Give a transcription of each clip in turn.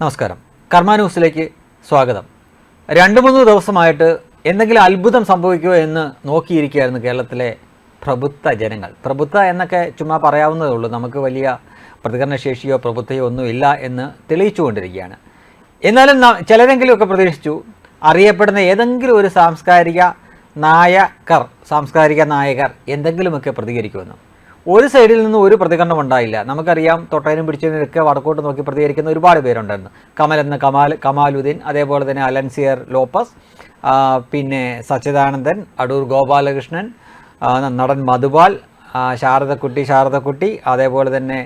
നമസ്കാരം. കർമ്മ ന്യൂസിലേക്ക് സ്വാഗതം. രണ്ട് മൂന്ന് ദിവസമായിട്ട് എന്തെങ്കിലും അത്ഭുതം സംഭവിക്കുമോ എന്ന് നോക്കിയിരിക്കുകയായിരുന്നു കേരളത്തിലെ പ്രബുദ്ധ ജനങ്ങൾ. പ്രബുദ്ധ എന്നൊക്കെ ചുമ്മാ പറയാവുന്നതേ ഉള്ളൂ. നമുക്ക് വലിയ പ്രതികരണശേഷിയോ പ്രബുദ്ധയോ ഒന്നും ഇല്ല എന്ന് തെളിയിച്ചുകൊണ്ടിരിക്കുകയാണ്. എന്നാലും ചിലരെങ്കിലുമൊക്കെ പ്രതീക്ഷിച്ചു അറിയപ്പെടുന്ന ഏതെങ്കിലും ഒരു സാംസ്കാരിക നായകർ സാംസ്കാരിക നായകർ എന്തെങ്കിലുമൊക്കെ പ്രതികരിക്കുമെന്ന്. ഒരു സൈഡിൽ നിന്ന് ഒരു പ്രതികരണം ഉണ്ടായില്ല. നമുക്കറിയാം തൊട്ടതിനും പിടിച്ചതിനൊക്കെ വടക്കോട്ട് നോക്കി പ്രതികരിക്കുന്ന ഒരുപാട് പേരുണ്ടായിരുന്നു. കമൽ എന്ന കമാൽ കമാലുദ്ദീൻ അതേപോലെ തന്നെ അലൻസിയർ ലോപ്പസ് പിന്നെ സച്ചിദാനന്ദൻ അടൂർ ഗോപാലകൃഷ്ണൻ നടൻ മധുപാൽ ശാരദക്കുട്ടി ശാരദക്കുട്ടി അതേപോലെ തന്നെ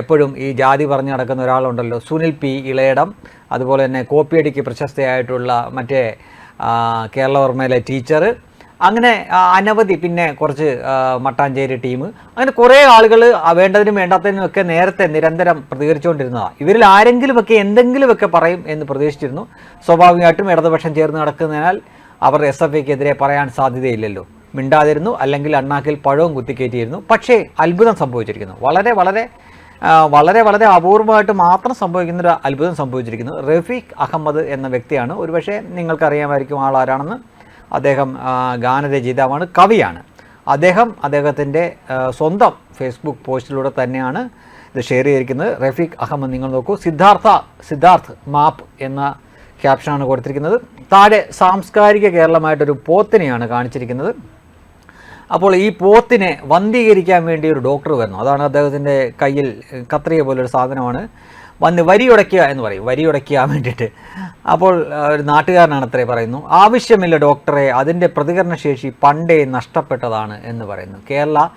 എപ്പോഴും ഈ ജാതി പറഞ്ഞു നടക്കുന്ന ഒരാളുണ്ടല്ലോ സുനിൽ പി ഇളയടം അതുപോലെ തന്നെ കോപ്പിയടിക്ക് പ്രശസ്തയായിട്ടുള്ള മറ്റേ കേരളവർമ്മയിലെ ടീച്ചർ അങ്ങനെ അനവധി പിന്നെ കുറച്ച് മട്ടാഞ്ചേരി ടീം. അങ്ങനെ കുറേ ആളുകൾ വേണ്ടതിനും വേണ്ടാത്തതിനും ഒക്കെ നേരത്തെ നിരന്തരം പ്രതികരിച്ചുകൊണ്ടിരുന്നതാണ് ഇവരിൽ ആരെങ്കിലുമൊക്കെ എന്തെങ്കിലുമൊക്കെ പറയും എന്ന് പ്രതീക്ഷിച്ചിരുന്നു. സ്വാഭാവികമായിട്ടും ഇടതുപക്ഷം ചേർന്ന് നടക്കുന്നതിനാൽ അവർ എസ് എഫ് ഐക്കെതിരെ പറയാൻ സാധ്യതയില്ലല്ലോ. മിണ്ടാതിരുന്നു അല്ലെങ്കിൽ അണ്ണാക്കിൽ പഴവും കുത്തിക്കയറ്റിയിരുന്നു പക്ഷേ അത്ഭുതം സംഭവിച്ചിരിക്കുന്നു. വളരെ വളരെ വളരെ വളരെ അപൂർവമായിട്ട് മാത്രം സംഭവിക്കുന്ന ഒരു അത്ഭുതം സംഭവിച്ചിരിക്കുന്നു. റഫീഖ് അഹമ്മദ് എന്ന വ്യക്തിയാണ്. ഒരുപക്ഷെ നിങ്ങൾക്കറിയാമായിരിക്കും ആളാരാണെന്ന്. അദ്ദേഹം ഗാനരചയിതാവാണ് കവിയാണ്. അദ്ദേഹം അദ്ദേഹത്തിന്റെ സ്വന്തം ഫേസ്ബുക്ക് പോസ്റ്റിലൂടെ തന്നെയാണ് ഇത് ഷെയർ ചെയ്തിരിക്കുന്നത്. റഫീഖ് അഹമ്മദ് നിങ്ങൾ നോക്കൂ. സിദ്ധാർത്ഥ സിദ്ധാർത്ഥ് മാപ്പ് എന്ന ക്യാപ്ഷനാണ് കൊടുത്തിരിക്കുന്നത്. താഴെ സാംസ്കാരിക കേരളമായിട്ടൊരു പോത്തിനെയാണ് കാണിച്ചിരിക്കുന്നത്. അപ്പോൾ ഈ പോത്തിനെ വന്ധീകരിക്കാൻ വേണ്ടി ഒരു ഡോക്ടർ വരുന്നു. അതാണ് അദ്ദേഹത്തിന്റെ കയ്യിൽ കത്രിക പോലൊരു സാധനമാണ്. വന്ന് വരിയുടയ്ക്കുക എന്ന് പറയും. വരിയുടയ്ക്കാൻ വേണ്ടിയിട്ട്. അപ്പോൾ ഒരു നാട്ടുകാരനാണ് അത്രേ പറയുന്നു. ആവശ്യമില്ല ഡോക്ടറെ അതിന്റെ പ്രതികരണശേഷി പണ്ടേ നഷ്ടപ്പെട്ടതാണ് എന്ന് പറയുന്നു. കേരള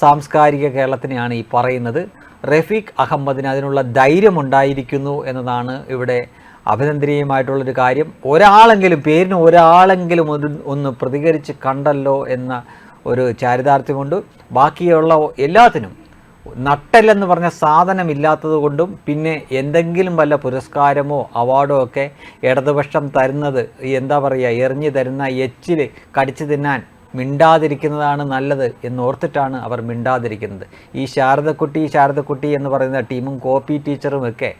സാംസ്കാരിക കേരളത്തിനെയാണ് ഈ പറയുന്നത്. റഫീഖ് അഹമ്മദിന് അതിനുള്ള ധൈര്യം ഉണ്ടായിരിക്കുന്നു എന്നതാണ് ഇവിടെ അഭിനന്ദനീയമായിട്ടുള്ളൊരു കാര്യം. ഒരാളെങ്കിലും പേരിന് ഒരാളെങ്കിലും ഒരു ഒന്ന് പ്രതികരിച്ച് കണ്ടല്ലോ എന്ന ഒരു ചാരിതാർത്ഥ്യമുണ്ട്. ബാക്കിയുള്ള എല്ലാത്തിനും നട്ടല്ലെന്ന് പറഞ്ഞ സാധനം ഇല്ലാത്തത് കൊണ്ടും പിന്നെ എന്തെങ്കിലും വല്ല പുരസ്കാരമോ അവാർഡോ ഒക്കെ ഇടതുപക്ഷം തരുന്നത് എന്താ പറയുക എറിഞ്ഞു തരുന്ന എച്ചിൽ കടിച്ചു തിന്നാൻ മിണ്ടാതിരിക്കുന്നതാണ് നല്ലത് എന്നോർത്തിട്ടാണ് അവർ മിണ്ടാതിരിക്കുന്നത്. ഈ ശാരദക്കുട്ടി ശാരദക്കുട്ടി എന്ന് പറയുന്ന ടീമും കോപ്പി ടീച്ചറും ഒക്കെ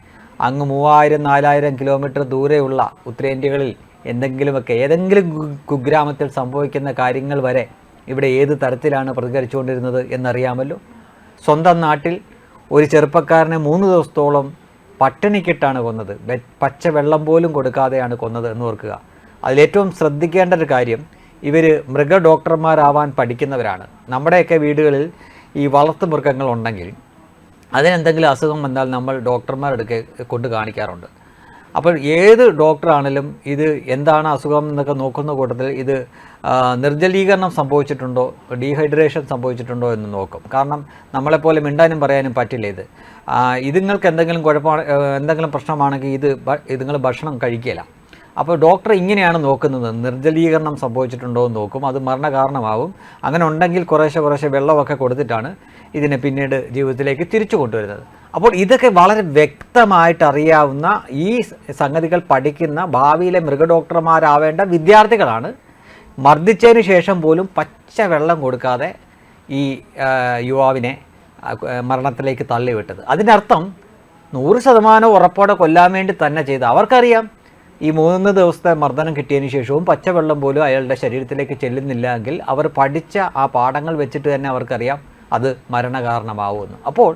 അങ്ങ് മൂവായിരം നാലായിരം കിലോമീറ്റർ ദൂരെയുള്ള ഉത്തരേന്ത്യകളിൽ എന്തെങ്കിലുമൊക്കെ ഏതെങ്കിലും കുഗ്രാമത്തിൽ സംഭവിക്കുന്ന കാര്യങ്ങൾ വരെ ഇവിടെ ഏത് തരത്തിലാണ് പ്രതികരിച്ചുകൊണ്ടിരുന്നത് എന്നറിയാമല്ലോ. സ്വന്തം നാട്ടിൽ ഒരു ചെറുപ്പക്കാരനെ മൂന്ന് ദിവസത്തോളം പട്ടിണിക്കിട്ടാണ് കൊന്നത്. പച്ച വെള്ളം പോലും കൊടുക്കാതെയാണ് കൊന്നത് എന്ന് ഓർക്കുക. അതിലേറ്റവും ശ്രദ്ധിക്കേണ്ട ഒരു കാര്യം ഇവർ മൃഗ ഡോക്ടർമാരാവാൻ പഠിക്കുന്നവരാണ്. നമ്മുടെയൊക്കെ വീടുകളിൽ ഈ വളർത്തു മൃഗങ്ങളുണ്ടെങ്കിൽ അതിനെന്തെങ്കിലും അസുഖം വന്നാൽ നമ്മൾ ഡോക്ടർമാരെടുക്കെ കൊണ്ട് കാണിക്കാറുണ്ട്. അപ്പോൾ ഏത് ഡോക്ടറാണെങ്കിലും ഇത് എന്താണ് അസുഖം എന്നൊക്കെ നോക്കുന്ന കൂട്ടത്തിൽ ഇത് നിർജലീകരണം സംഭവിച്ചിട്ടുണ്ടോ? ഡീഹൈഡ്രേഷൻ സംഭവിച്ചിട്ടുണ്ടോ എന്ന് നോക്കും. കാരണം നമ്മളെപ്പോലെ മിണ്ടാനും പറയാനും പറ്റില്ല ഇത്. ഇതുങ്ങൾക്ക് എന്തെങ്കിലും കുഴപ്പമാണ് എന്തെങ്കിലും പ്രശ്നമാണെങ്കിൽ ഇത് ഇതുങ്ങൾ ഭക്ഷണം കഴിക്കില്ല അപ്പോൾ ഡോക്ടർ ഇങ്ങനെയാണ് നോക്കുന്നത്. നിർജലീകരണം സംഭവിച്ചിട്ടുണ്ടോ എന്ന് നോക്കും. അത് മരണകാരണമാവും. അങ്ങനെ ഉണ്ടെങ്കിൽ കുറേശ്ശെ കുറേശ്ശെ വെള്ളമൊക്കെ കൊടുത്തിട്ടാണ് ഇതിനെ പിന്നീട് ജീവിതത്തിലേക്ക് തിരിച്ചു കൊണ്ടുവരുന്നത്. അപ്പോൾ ഇതൊക്കെ വളരെ വ്യക്തമായിട്ട് അറിയാവുന്ന ഈ സംഗതികൾ പഠിക്കുന്ന ഭാവിയിലെ മൃഗഡോക്ടർമാരാവേണ്ട വിദ്യാർത്ഥികളാണ് മർദ്ദിച്ചതിന് ശേഷം പോലും പച്ച വെള്ളം കൊടുക്കാതെ ഈ യുവാവിനെ മരണത്തിലേക്ക് തള്ളിവിട്ടത്. അതിന്റെ അർത്ഥം നൂറ് ശതമാനം ഉറപ്പോടെ കൊല്ലാൻ വേണ്ടി തന്നെ ചെയ്ത്. അവർക്കറിയാം ഈ മൂന്ന് ദിവസത്തെ മർദ്ദനം കിട്ടിയതിന് ശേഷവും പച്ചവെള്ളം പോലും അയാളുടെ ശരീരത്തിലേക്ക് ചെല്ലുന്നില്ല എങ്കിൽ അവർ പഠിച്ച ആ പാഠങ്ങൾ വെച്ചിട്ട് തന്നെ അവർക്കറിയാം അത് മരണകാരണമാവുമെന്ന്. അപ്പോൾ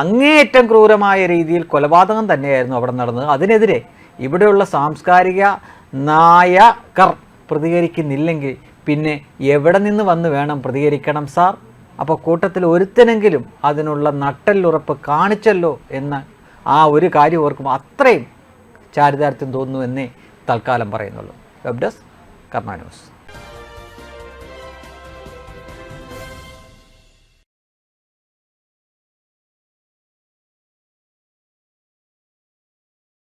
അങ്ങേയറ്റം ക്രൂരമായ രീതിയിൽ കൊലപാതകം തന്നെയായിരുന്നു അവിടെ നടന്നത്. അതിനെതിരെ ഇവിടെയുള്ള സാംസ്കാരിക നായകർ പ്രതികരിക്കുന്നില്ലെങ്കിൽ പിന്നെ എവിടെ നിന്ന് വന്ന് വേണം പ്രതികരിക്കണം സാർ? അപ്പോൾ കൂട്ടത്തിൽ ഒരുത്തനെങ്കിലും അതിനുള്ള നട്ടല്ലുറപ്പ് കാണിച്ചല്ലോ എന്ന ആ ഒരു കാര്യം ഓർക്കുമ്പോൾ അത്രയും ചാരിതാർത്ഥ്യം തോന്നുന്നു എന്നേ തൽക്കാലം പറയുന്നുള്ളൂ. Web desk news